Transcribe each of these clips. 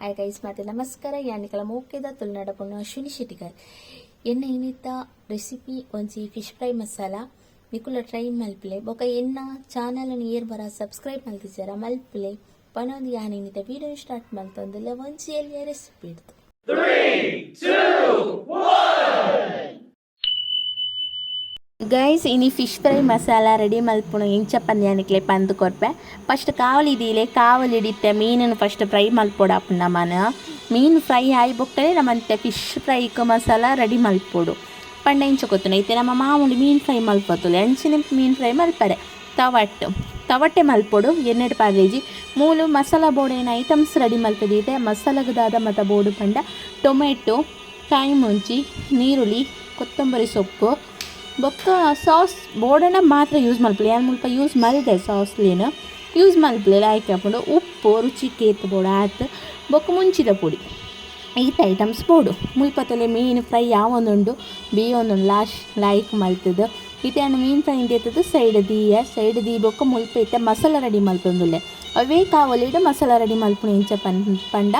Hi guys ಮತ್ತೆ ನಮಸ್ಕಾರ. ಯಾನಿಕಲ ಮೂಕೆದ ತುಳುನಾಡ ಪೊಣ್ಣು ಅಶ್ವಿನಿ ಶೆಟ್ಟಿಗಾರ್. ಎನ್ನ ಇನ್ನಿತ್ತ ರೆಸಿಪಿ ಒಂಜಿ ಫಿಶ್ ಫ್ರೈ ಮಸಾಲ ನಿಕುಲ ಟ್ರೈ ಮಲ್ಪಲೆ. ಬೊಕ ಎನ್ನ ಚಾನಲ್ ಏರ್ ಬರ ಸಬ್ಸ್ಕ್ರೈಬ್ ಮಲ್ತಿದ್ದಾರ ಮಲ್ಪಲೆ. ಪನೊಂದು ಯಾನ ಇನ್ನಿತ ವಿಡಿಯೋ ಸ್ಟಾರ್ಟ್ ಮಲ್ತೊಂದಿಲ್ಲ ಒಂಜಿ ಎಲ್ಲಿಯ ರೆಸಿಪಿ ಇಡ್ತು. ಇನಿ ಫಿಶ್ ಫ್ರೈ ಮಸಾಲ ರೆಡಿ ಮಲ್ಪುಣ ಇಂಚ ಪಂದ್ಯಾನಿಕ್ಲೆ ಪಂದು ಕೊರ್ಪೆ ಫಸ್ಟ್ ಕಾವಲಿ ಇದೀಲೆ ಕಾವಲಿ ಹಿಡಿತೆ ಮೀನನ್ನು ಫಸ್ಟ್ ಫ್ರೈ ಮಲ್ಪೊಡಾಪು ನಮನ ಮೀನು ಫ್ರೈ ಆಯಿ ಬೊಕ್ಕಲೆ ನಮ್ಮಂತೆ ಫಿಶ್ ಫ್ರೈಕ್ ಮಸಾಲ ರೆಡಿ ಮಲ್ಪೊಡು ಪಂಡ ಇಂಚ ಗೊತ್ತುನ ಐತೆ ನಮ್ಮ ಮಾಮೂಲಿ ಮೀನು ಫ್ರೈ ಮಲ್ಪೊತ್ತುಲೆ ಹೆಂಚಿನ ಮೀನು ಫ್ರೈ ಮಲ್ಪರೆ ತವಟ್ಟು ತವಟ್ಟೆ ಮಲ್ಪೊಡು ಎನ್ನೆಡ್ ಪಾರ್ಲೇಜಿ ಮೂಲು ಮಸಾಲ ಬೋರ್ಡಿನ ಐಟಮ್ಸ್ ರೆಡಿ ಮಲ್ಪದೀತೆ ಮಸಾಲಗದಾದ ಮತ ಬೋರ್ಡು ಪಂಡ ಟೊಮೆಟೊ ಕಾಯಿ ಮುಂಚಿ ನೀರುಳ್ಳಿ ಕೊತ್ತಂಬರಿ ಸೊಪ್ಪು ಬೊಕ್ಕ ಸಾಸ್, ಬೋಡನ ಮಾತ್ರ ಯೂಸ್ ಮಲ್ಪಲಿ ಏನು ಮುಲ್ಪ ಯೂಸ್ ಮಲ್ದೆ ಸಾಸ್ಲೇನ ಯೂಸ್ ಮಲ್ಪಲೆ ಲೈಕ್ ಹಾಕೊಂಡು ಉಪ್ಪು, ರುಚಿಗೆ ಏತ್ ಬೋಡ. ಆಯ್ತು. ಬೊಕ್ಕ ಮುಂಚಿದ ಪುಡಿ. ಈತ ಐಟಮ್ಸ್ ಬೋಡು. ಮುಲ್ಪತ್ತಲೆ ಮೀನು ಫ್ರೈ ಯಾವೊಂದುಂಡು ಬಿ ಒಂದೊಂದು ಲಾಸ್ಟ್ ಲೈಕ್ ಮಲ್ತದ ಅಣ್ಣ ಮೀನು ಫ್ರೈ ಇಂದೇತದು ಸೈಡ್ ದೀಯ ಸೈಡ್ ದೀ ಬೊಕ್ಕ ಮುಲ್ಪ ಇತ್ತೆ ಮಸಾಲ ರೆಡಿ ಮಲ್ತೊಂದುಲ್ಲೆ ಅವೇ ಕಾವಲಿಡು ಮಸಾಲ ರೆಡಿ ಮಲ್ಪುಣ ಇಂಚ ಪಂಡ.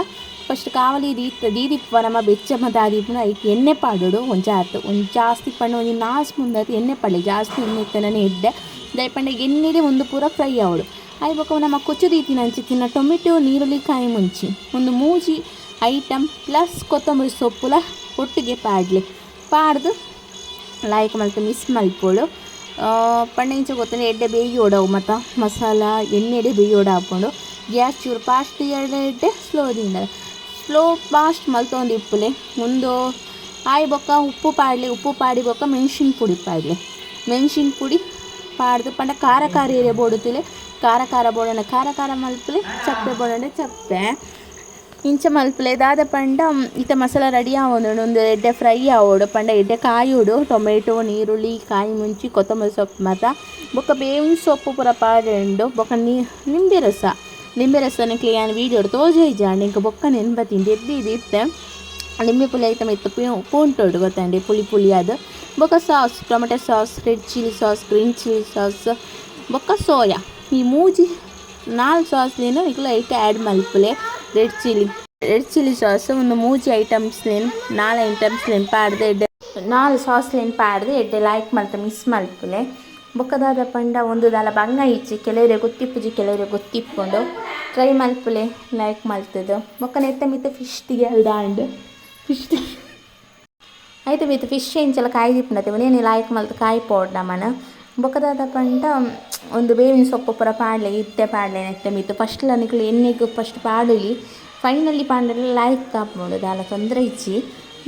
ದೀತ್ ದೀದಿಪ್ಪ ನಮ್ಮ ಬೆಚ್ಚ ಮತ್ತು ಆದಿಪ್ಪನ ಐಕ್ ಎಣ್ಣೆ ಪಾಡೋಡು ಒಂಚ ಒಂದು ಜಾಸ್ತಿ ಪಂಡ ಒಂದು ನಾಸ್ ಮುಂದಾತು ಎಣ್ಣೆ ಪಡ್ಲೆ ಜಾಸ್ತಿ ಎಣ್ಣೆ ಇತ್ತನೇ ಇದ್ದೆ ದಯಪಂಡ ಎಣ್ಣೆಡೆ ಒಂದು ಪೂರ ಫ್ರೈ ಆವಡು. ಅಯ್ಯ ಬೊಕ್ಕ ನಮ್ಮ ಕೊಚ್ಚು ದೀತಿನ ತಿನ್ನ ಟೊಮೆಟೊ ನೀರುಳ್ಳಿ ಕಾಯಿ ಮುಂಚಿ. ಒಂದು ಮೂಜಿ ಐಟಮ್ ಪ್ಲಸ್ ಕೊತ್ತಂಬರಿ ಸೊಪ್ಪುಲ ಒಟ್ಟಿಗೆ ಪಾಡ್ಲಿ. ಪಾಡ್ದು ಲಾಯ್ಕ್ ಮಲ್ತು ಮಿಸ್ ಮಲ್ಪೋಳು ಪಂಡ ಇಂಚ ಗೊತ್ತನೆ ಎಡ್ಡೆ ಬೇಯಿ ಓಡವು ಮತ್ತು ಮಸಾಲ ಎಣ್ಣೆಡೆ ಬೇಯಿ ಓಡ ಹಾಕ್ಕೊಂಡು ಗ್ಯಾಸ್ ಚೂರು ಪಾಸ್ಟ್ ಎರಡೆ ಎಡ್ಡೆ ಸ್ಲೋ ದಿಂಡ ಸ್ಲೋ ಫಾಸ್ಟ್ ಮಲ್ತೊಂದು ಇಪ್ಪುಲೆ ಒಂದು ಆಯ್ ಬೊಕ್ಕ ಉಪ್ಪು ಪಾಡ್ಲಿ, ಉಪ್ಪು ಪಾಡಿ ಬೊಕ್ಕ ಮೆಣಸಿನ ಪುಡಿ ಪಾಡ್ಲಿ. ಮೆಣಸಿನ ಪುಡಿ ಪಾಡ್ದು ಪಂಡ ಖಾರ ಖಾರ ಏರಿಯ ಬೋಡುತ್ತಿಲೆ. ಖಾರ ಖಾರ ಬೋಡೋಣ, ಖಾರ ಖಾರ ಮಲ್ಪಲೆ ಚಪ್ಪೆ ಬೋಡೋಣ, ಚಪ್ಪೆ. ಇಂಚ ಮಲ್ಪಲೆ ದಾದ ಪಂಡ ಇತ ಮಸಾಲ ರೆಡಿ ಆವೊಂದು ಒಂದು ಎಡ್ಡೆ ಫ್ರೈ ಆವೋಡು, ಪಂಡ ಎಡ್ಡೆ ಕಾಯೋಡು, ಟೊಮೆಟೊ ನೀರುಳ್ಳಿ ಕಾಯಿ ಮುಂಚಿ, ಕೊತ್ತಂಬರಿ ಸೊಪ್ಪು ಮತ ಬೊಕ್ಕ ಬೇವಿನ ಸೊಪ್ಪು ಪೂರ ಪಾಡೆಂಡು ಬೊಕ್ಕ ನಿಂಬೆ ರಸ. ನಿಂಬೆ ರಸನ ಕ್ಲಿಯಾನ್ ವೀಡಿಯೋ ತೋಜೆ ಜಾಂಡ್ ಇಂಕ ಬೊಕ್ಕ ನೆನ್ಪ ತಿಂಡಿ ಎದ್ದಿ ಇತ್ತೆ. ಲಿಂಬೆ ಪುಳಿ ಐಟಮ್ ಇತ್ತು ಪೂಂಟೋಡು ಗೊತ್ತಂಡಿ ಪುಳಿ ಪುಳಿ ಅದು. ಬೊಕ್ಕ sauce tomato sauce red chilli sauce green chilli sauce ಬೊಕ್ಕ ಸೋಯಾ. ಈ ಮೂಜಿ ನಾಲ್ಕು ಸಾಸ್ಲೇನು ಇಕ್ಲ ಐಟ ಆ್ಯಡ್ ಮಲ್ಪುಲೆ. Red chilli red chilli sauce ಒಂದು ಮೂಜಿ ಐಟಮ್ಸ್ಲೇನು ನಾಲ್ ಐಟಮ್ಸ್ಲೇನು ಪಾಡ್ದೆ ನಾಲ್ ಸಾಸ್ಲೇನು ಪಾಡ್ದೆ ಎಡ್ಡೆ ಲೈಕ್ ಮಲ್ತ ಮಿಸ್ ಮಲ್ಪಲೆ. ಬೊಕ್ಕದಾದ ಪಂಡ, ಒಂದು ದಾಲ ಬಂಗ ಇಚ್ಚಿ ಕೆಲವರೆ ಗೊತ್ತಿಪ್ಪುಜಿ, ಕೆಲವರೆ ಗೊತ್ತಿಪ್ಪುಂಡು. ಟ್ರೈ ಮಲ್ಪುಲೆ ಲೈಕ್ ಮಲ್ತದ. ಬೊಕ್ಕ ನೆತ್ತ ಮಿತ್ತ ಫಿಶ್ ತಿಗೆಲ್ ದಾಂಡ್ ಫಿಶ್ ಐತ ಮಿತ್ತ ಫಿಶ್ ಎಂಚಲ ಕಾಯಿ ತಿಪ್ಪನತ್ತೆ ಮನೇನೆ ಲೈಕ್ ಮಲ್ತ, ಕಾಯಿ ಪೋಡ್ನ ಮನ. ಬೊಕ್ಕದಾದ ಪಂಡ, ಒಂದು ಬೇವಿನ ಸೊಪ್ಪು ಪರ ಪಾಡ್ಲೆ, ಇತ್ತೆ ಪಾಡ್ಲೆ ನೆತ್ತ ಮಿತ್ತು ಫಸ್ಟ್ ನನಗೆ ಎಣ್ಣೆಗೆ ಫಸ್ಟ್ ಪಾಡಲಿ. ಫೈನಲಿ ಪಾಂಡಲೆ ಲೈಕ್ ಕಾಪ್ಬೋದು ದಾಲ ತೊಂದರೆ ಇಚ್ಚಿ.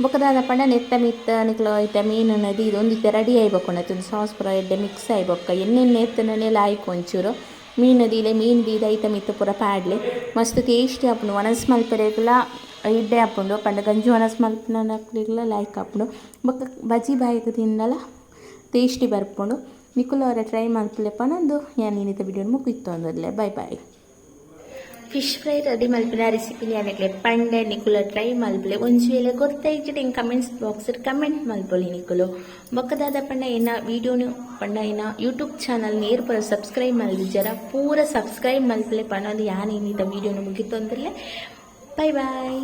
ಬೊಕ್ಕದಾದ ಪಂಡ ನೆತ್ತ ಮಿತ್ತ ನಿಕ್ಲು ಐತ, ಮೀನು, ನದಿ ಇದೊಂದು ಇತ್ತೆ ರೆಡಿ ಆಯ್ಬೇಕು ಒಂದು ಸಾಸ್ ಪುರ ಎಡ್ಡೆ ಮಿಕ್ಸ್ ಆಯ್ಬೇಕು ಎಣ್ಣೆ ನೆತ್ತನೇ ಲಾಯ್ಕು ಒಂಚೂರು. ಮೀನು ದೀದ ಐತ ಮಿತ್ತು ಪೂರ ಪಾಡ್ಲೆ ಮಸ್ತ್ ಟೇಸ್ಟಿ ಆಪುಂಡು ಒಣಸ್ ಮಲ್ಪರೆಗ್ಲ ಇಡ್ಡೆ ಹಾಕೊಂಡು ಪಂಡ ಗಂಜಿ ಒಣಸ್ ಮಲ್ಪನಕ್ಲಿಗ್ಲ ಲೈಕ್ ಹಾಕೊಂಡು ಬೊಕ್ಕ ಬಜಿ ಬಾಯಿಗೆ ತಿನ್ನಲ್ಲ ಟೇಸ್ಟಿ ಬರ್ಪುಂಡು. ನಿಕುಲು ಅವರ ಟ್ರೈ ಮಲ್ಪಲೆ ಪನೊಂದು ಯಾನ್ ಇನ್ನಿತ ವಿಡಿಯೋ ಮುಗಿತ್ತು ಅಂದರ್ಲೆ bye bye fish fry ready ಮಲ್ಪಿನ recipe ಯಾನಕ್ಲೆ ಪಂಡೆ ನಿಕುಲ ಟ್ರೈ ಒಂಜು ವೇಳೆ ಗೊತ್ತಾಯ್ತು ಹಿಂಗೆ ಕಮೆಂಟ್ಸ್ ಬಾಕ್ಸ್ ಕಮೆಂಟ್ ಮಲ್ಪೊಲಿ ನಿಕುಲು ಬೊಕ್ಕದಾದ ಪಂಡ ಏನ ವಿಡಿಯೋನು ಪಂಡ ಏನ ಯೂಟ್ಯೂಬ್ ಚಾನಲ್ ನೇರ್ ಪರ ಸಬ್ಸ್ಕ್ರೈಬ್ ಮಲ್ದಿಜರ ಪೂರ ಸಬ್ಸ್ಕ್ರೈಬ್ ಮಲ್ಪಲೆ ಪಂಡ ಯಾನ್ ಇನ್ನಿತ ವಿಡಿಯೋನು ಮುಗಿತು ಅಂದ್ರೆ ಬೈ ಬಾಯ್